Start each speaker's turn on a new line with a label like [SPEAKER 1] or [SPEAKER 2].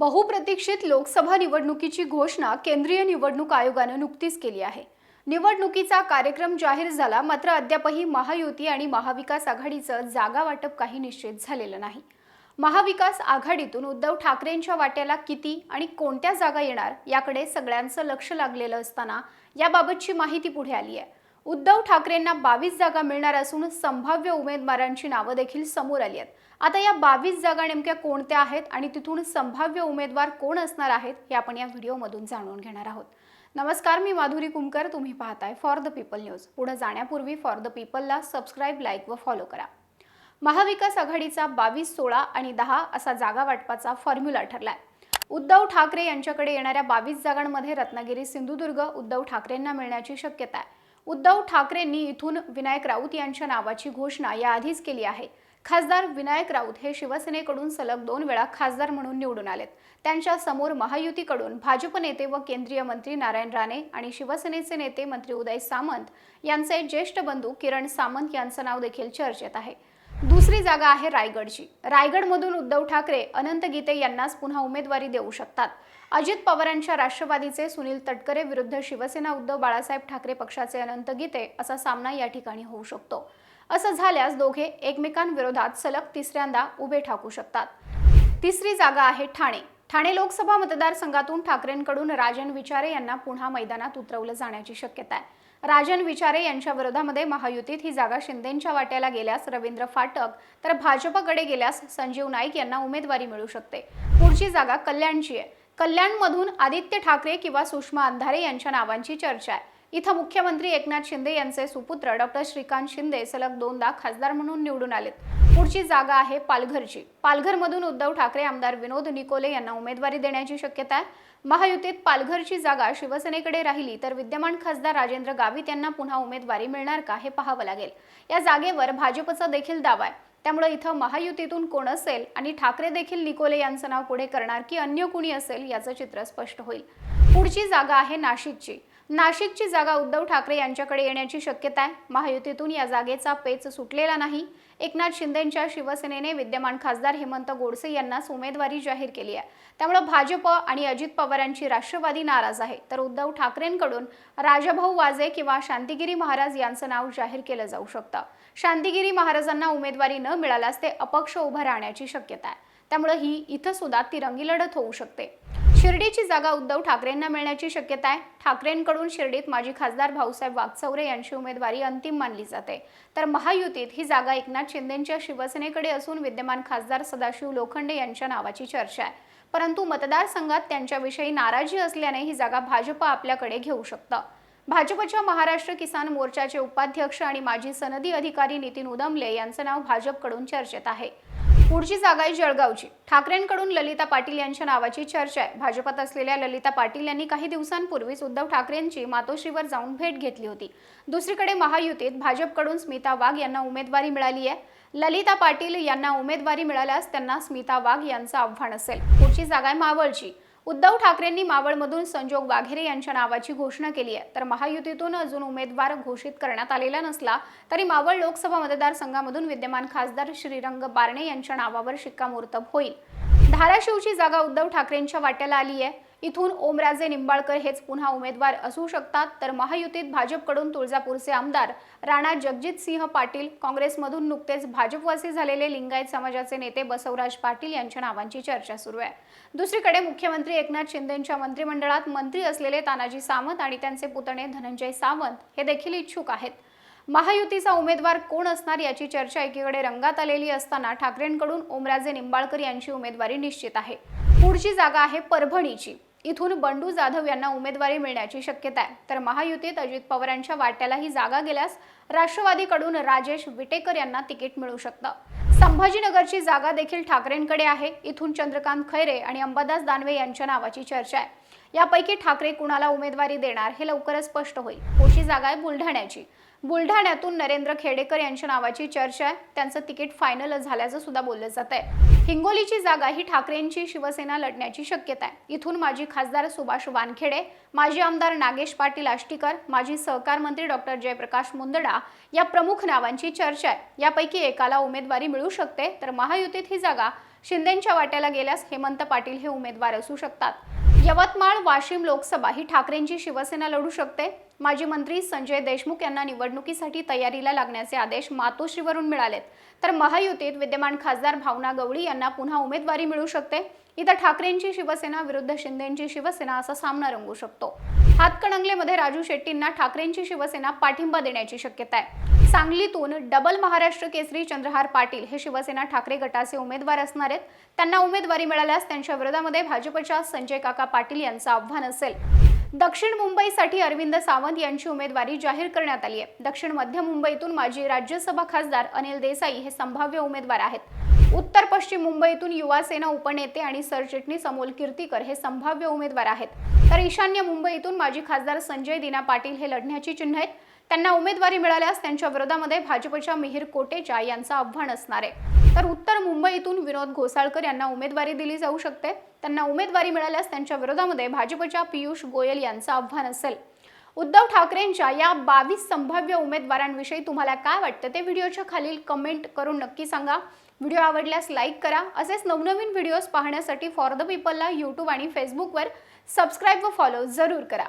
[SPEAKER 1] बहुप्रतीक्षित लोकसभा निवडणुकीची घोषणा केंद्रीय निवडणूक आयोगानं नुकतीच केली आहे. निवडणुकीचा कार्यक्रम जाहीर झाला मात्र अद्यापही महायुती आणि महाविकास आघाडीचं जागा वाटप काही निश्चित झालेलं नाही. महाविकास आघाडीतून उद्धव ठाकरेंच्या वाट्याला किती आणि कोणत्या जागा येणार याकडे सगळ्यांचं लक्ष लागलेलं असताना याबाबतची माहिती पुढे आली आहे. उद्धव ठाकरेंना बावीस जागा मिळणार असून संभाव्य उमेदवारांची नावं देखील समोर आली आहेत. आता या बावीस जागा नेमक्या कोणत्या आहेत आणि तिथून संभाव्य उमेदवार कोण असणार आहेत हे आपण या व्हिडिओमधून जाणून घेणार आहोत. नमस्कार मी माधुरी कुमकर. तुम्ही पाहताय फॉर द पीपल न्यूज पुढे जाण्यापूर्वी फॉर द पीपलला सबस्क्राईब लाईक व फॉलो करा. महाविकास आघाडीचा बावीस सोळा आणि दहा असा जागा वाटपाचा फॉर्म्युला ठरलाय. उद्धव ठाकरे यांच्याकडे येणाऱ्या बावीस जागांमध्ये रत्नागिरी सिंधुदुर्ग उद्धव ठाकरेंना मिळण्याची शक्यता आहे. उद्धव ठाकरेंनी इथून विनायक राऊत यांच्या नावाची घोषणा याआधीच केली आहे. खासदार विनायक राऊत हे शिवसेनेकडून सलग दोन वेळा खासदार म्हणून निवडून आलेत. त्यांच्यासमोर महायुतीकडून भाजप नेते व केंद्रीय मंत्री नारायण राणे आणि शिवसेनेचे नेते मंत्री उदय सामंत यांचे ज्येष्ठ बंधू किरण सामंत यांचं नाव देखील चर्चेत आहे. दुसरी जागा आहे रायगडची. रायगडमधून उद्धव ठाकरे अनंत गीते यांनाच पुन्हा उमेदवारी देऊ शकतात. अजित पवारांच्या राष्ट्रवादीचे सुनील तटकरे विरुद्ध शिवसेना उद्धव बाळासाहेब ठाकरे पक्षाचे अनंत गीते असा सामना या ठिकाणी होऊ शकतो. असं झाल्यास दोघे एकमेकांविरोधात सलग तिसऱ्यांदा उभे ठाकू शकतात. तिसरी जागा आहे ठाणे. ठाणे लोकसभा मतदारसंघातून ठाकरेंकडून राजन विचारे यांना पुन्हा मैदानात उतरवलं जाण्याची शक्यता आहे. राजन विचारे यांच्या विरोधामध्ये महायुतीत ही जागा शिंदेंच्या वाट्याला गेल्यास रवींद्र फाटक तर भाजपकडे गेल्यास संजीव नाईक यांना उमेदवारी मिळू शकते. पुढची जागा कल्याणची आहे. कल्याणमधून आदित्य ठाकरे किंवा सुषमा अंधारे यांच्या नावांची चर्चा आहे. इथं मुख्यमंत्री एकनाथ शिंदे यांचे सुपुत्र डॉक्टर श्रीकांत शिंदे सलग दोनदा खासदार म्हणून निवडून आलेत. पुढची जागा आहे पालघरची. पालघरमधून उद्धव ठाकरे आमदार विनोद निकोले यांना उमेदवारी देण्याची शक्यता आहे. महायुतीत पालघरची जागा शिवसेनेकडे राहिली तर विद्यमान खासदार राजेंद्र गावित यांना पुन्हा उमेदवारी मिळणार का हे पाहावं लागेल. या जागेवर भाजपचा देखील दावा आहे. त्यामुळे इथं महायुतीतून कोण असेल आणि ठाकरे देखील निकोले यांचं नाव पुढे करणार की अन्य कुणी असेल याचं चित्र स्पष्ट होईल. पुढची जागा आहे नाशिकची. नाशिकची जागा उद्धव ठाकरे यांच्याकडे येण्याची शक्यता आहे. महायुतीतून या जागेचा पेच सुटलेला नाही. एकनाथ शिंदेंच्या शिवसेनेने विद्यमान खासदार हेमंत गोडसे यांनाच उमेदवारी जाहीर केली आहे. त्यामुळे भाजप आणि अजित पवारांची राष्ट्रवादी नाराज आहे. तर उद्धव ठाकरेंकडून राजाभाऊ वाजे किंवा शांतिगिरी महाराज यांचं नाव जाहीर केलं जाऊ शकतं. शांतिगिरी महाराजांना उमेदवारी न मिळाल्यास ते अपक्ष उभं राहण्याची शक्यता आहे. त्यामुळे ही इथं सुद्धा तिरंगी लढत होऊ शकते. शिर्डीची जागा उद्धव ठाकरेंना मिळण्याची शक्यता आहे. ठाकरेंकडून शिर्डीत माजी खासदार भाऊसाहेब वागचौरे यांची उमेदवारी अंतिम मानली जाते. तर महायुतीत ही जागा एकनाथ शिंदेंच्या शिवसेनेकडे असून विद्यमान खासदार सदाशिव लोखंडे यांच्या नावाची चर्चा आहे. परंतु मतदारसंघात त्यांच्याविषयी नाराजी असल्याने ही जागा भाजप आपल्याकडे घेऊ शकतं. भाजपच्या महाराष्ट्र किसान मोर्चाचे उपाध्यक्ष आणि माजी सनदी अधिकारी नितीन उदमले यांचं नाव भाजपकडून चर्चेत आहे. पुढची जागा आहे जळगावची. ठाकरेंकडून ललिता पाटील यांच्या नावाची चर्चा आहे. भाजपात असलेल्या ललिता पाटील यांनी काही दिवसांपूर्वीच उद्धव ठाकरेंची मातोश्रीवर जाऊन भेट घेतली होती. दुसरीकडे महायुतीत भाजपकडून स्मिता वाघ यांना उमेदवारी मिळाली आहे. ललिता पाटील यांना उमेदवारी मिळाल्यास त्यांना स्मिता वाघ यांचं आव्हान असेल. पुढची जागा आहे मावळची. उद्धव ठाकरेंनी मावळमधून संजोग वाघेरे यांच्या नावाची घोषणा केली आहे. तर महायुतीतून अजून उमेदवार घोषित करण्यात आलेला नसला तरी मावळ लोकसभा मतदारसंघामधून विद्यमान खासदार श्रीरंग बारणे यांच्या नावावर शिक्कामोर्तब होईल. धाराशिवची जागा उद्धव ठाकरेंच्या वाट्याला आली आहे. इथून ओमराजे निंबाळकर हेच पुन्हा उमेदवार असू शकतात. तर महायुतीत भाजपकडून तुळजापूरचे आमदार राणा जगजित सिंह पाटील काँग्रेसमधून नुकतेच भाजपवासी झालेले लिंगायत समाजाचे नेते बसवराज पाटील यांच्या नावांची चर्चा सुरू आहे. दुसरीकडे मुख्यमंत्री एकनाथ शिंदेंच्या मंत्रिमंडळात मंत्री असलेले तानाजी सावंत आणि त्यांचे पुतणे धनंजय सावंत हे देखील इच्छुक आहेत. महायुतीचा उमेदवार कोण असणार याची चर्चा एकीकडे रंगात आलेली असताना ठाकरेंकडून ओमराजे निंबाळकर यांची उमेदवारी निश्चित आहे. पुढची जागा आहे परभणीची. इथून बंडू जाधव यांना उमेदवारी मिळण्याची शक्यता आहे. तर महायुतीत अजित पवारांच्या वाट्याला ही जागा गेल्यास राष्ट्रवादीकडून राजेश विटेकर यांना तिकीट मिळू शकतं. संभाजीनगरची जागा देखील ठाकरेंकडे आहे. इथून चंद्रकांत खैरे आणि अंबादास दानवे यांच्या नावाची चर्चा आहे. यापैकी ठाकरे कुणाला उमेदवारी देणार हे लवकरच स्पष्ट होईल. कोशी जागा आहे बुलढाण्याची. बुलढाण्यातून नरेंद्र खेडेकर यांच्या नावाची चर्चा आहे. त्यांचं तिकीट फायनल झाल्याचं सुद्धा बोललं जात आहे हिंगोलीची जागा ही ठाकरेंची शिवसेना लढण्याची शक्यता आहे. इथून माजी खासदार सुभाष वानखेडे माजी आमदार नागेश पाटील आष्टीकर माजी सहकार मंत्री डॉक्टर जयप्रकाश मुंदडा या प्रमुख नावांची चर्चा आहे. यापैकी एकाला उमेदवारी मिळू शकते तर महायुतीत ही जागा शिंदेंच्या वाट्याला गेल्यास हेमंत पाटील हे उमेदवार असू शकतात. यवतमाळ वाशिम लोकसभा ही ठाकरेंची शिवसेना लढू शकते माजी मंत्री संजय देशमुख यांना निवडणुकीसाठी तयारीला लागण्याचे आदेश मातोश्रीवरून मिळालेत. तर महायुतीत विद्यमान खासदार भावना गवळी यांना पुन्हा उमेदवारी मिळू शकते. इथं ठाकरेंची शिवसेना विरुद्ध शिंदेंची शिवसेना असा सामना रंगू शकतो. हातकणंगलेमध्ये राजू शेट्टींना ठाकरेंची शिवसेना पाठिंबा देण्याची शक्यता आहे. सांगलीतून डबल महाराष्ट्र केसरी चंद्रहार पाटील हे शिवसेना ठाकरे गटाचे उमेदवार असणार आहेत. त्यांना उमेदवारी मिळाल्यास त्यांच्या विरोधामध्ये भाजपच्या संजय काका पाटील यांचं आव्हान असेल. दक्षिण मुंबईसाठी अरविंद सावंत यांची उमेदवारी जाहीर करण्यात आली आहे. दक्षिण मध्य मुंबईतून माजी राज्यसभा खासदार अनिल देसाई हे संभाव्य उमेदवार आहेत. उत्तर पश्चिम मुंबईतून युवा सेना उपनेते आणि सरचिटणीस अमोल कीर्तीकर हे संभाव्य उमेदवार आहेत. तर ईशान्य मुंबईतून माजी खासदार संजय दिना पाटील हे लढण्याची चिन्ह आहेत. त्यांना उमेदवारी मिळाल्यास त्यांच्या विरोधामध्ये भाजपच्या मिहीर कोटेचा यांचं आव्हान असणार आहे. तर उत्तर मुंबईतून विनोद घोसाळकर यांना उमेदवारी दिली जाऊ शकते. त्यांना उमेदवारी मिळाल्यास त्यांच्या विरोधामध्ये भाजपच्या पियुष गोयल यांचं आव्हान असेल. उद्धव ठाकरेंच्या या बावीस संभाव्य उमेदवारांविषयी तुम्हाला काय वाटतं ते व्हिडिओच्या खालील कमेंट करून नक्की सांगा. व्हिडिओ आवडल्यास लाईक करा. असेच नवनवीन व्हिडिओज पाहण्यासाठी फॉर द पीपलला यूट्यूब आणि फेसबुकवर सबस्क्राईब व फॉलो जरूर करा.